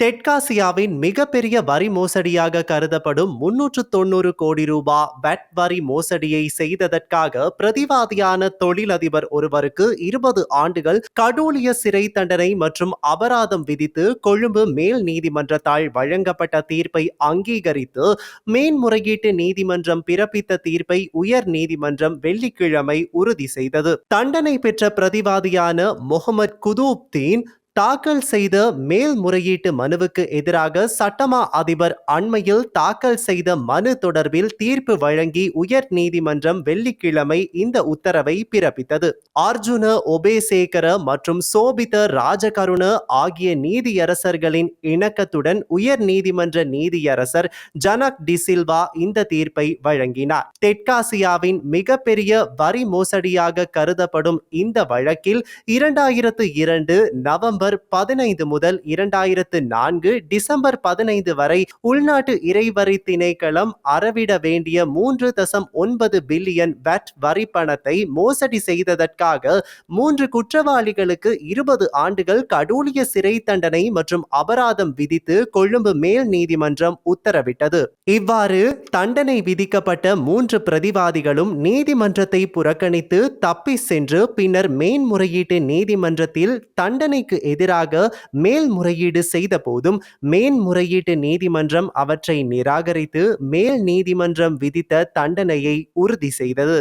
தெற்காசியாவின் மிகப்பெரிய வரி மோசடியாக கருதப்படும் முன்னூற்று தொண்ணூறு கோடி ரூபாய் வெட் வரி மோசடியை செய்ததற்காக பிரதிவாதியான தொழிலதிபர் ஒருவருக்கு இருபது ஆண்டுகள் கடூழிய சிறை தண்டனை மற்றும் அபராதம் விதித்து கொழும்பு மேல் நீதிமன்றத்தால் வழங்கப்பட்ட தீர்ப்பை அங்கீகரித்து மேன்முறையீட்டு நீதிமன்றம் பிறப்பித்த தீர்ப்பை உயர் நீதிமன்றம் வெள்ளிக்கிழமை உறுதி செய்தது. தண்டனை பெற்ற பிரதிவாதியான முகமது குதூப்தீன் தாக்கல் செய்த மேல்முறையீட்டு மனுவுக்கு எதிராக சட்டமா அதிபர் அண்மையில் தாக்கல் செய்த மனு தொடர்பில் தீர்ப்பு வழங்கி உயர் நீதிமன்றம் வெள்ளிக்கிழமை இந்த உத்தரவை பிறப்பித்தது. அர்ஜுன ஒபேசேகர மற்றும் சோபித ராஜகருண ஆகிய நீதியரசர்களின் இணக்கத்துடன் உயர் நீதிமன்ற நீதியரசர் ஜனக் டிசில்வா இந்த தீர்ப்பை வழங்கினார். தெற்காசியாவின் மிகப்பெரிய வரி மோசடியாக கருதப்படும் இந்த வழக்கில் இரண்டாயிரத்து இரண்டு நவம்பர் நவம்பர் பதினைந்து முதல் இரண்டாயிரத்து நான்கு டிசம்பர் பதினைந்து வரை உள்நாட்டு இறைவரி திணைக்களம் அறவிட வேண்டிய மூன்று தசம் ஒன்பது பில்லியன் வெட் வரி பணத்தை மோசடி செய்ததற்காக மூன்று குற்றவாளிகளுக்கு இருபது ஆண்டுகள் கடூழிய சிறை தண்டனை மற்றும் அபராதம் விதித்து கொழும்பு மேல் நீதிமன்றம் உத்தரவிட்டது. இவ்வாறு தண்டனை விதிக்கப்பட்ட மூன்று பிரதிவாதிகளும் நீதிமன்றத்தை புறக்கணித்து தப்பி சென்று பின்னர் மேன்முறையீட்டு நீதிமன்றத்தில் தண்டனைக்கு எதிராக மேல்முறையீடு செய்த போதும் மேன்முறையீட்டு நீதிமன்றம் அவற்றை நிராகரித்து மேல் நீதிமன்றம் விதித்த தண்டனையை உறுதி செய்தது.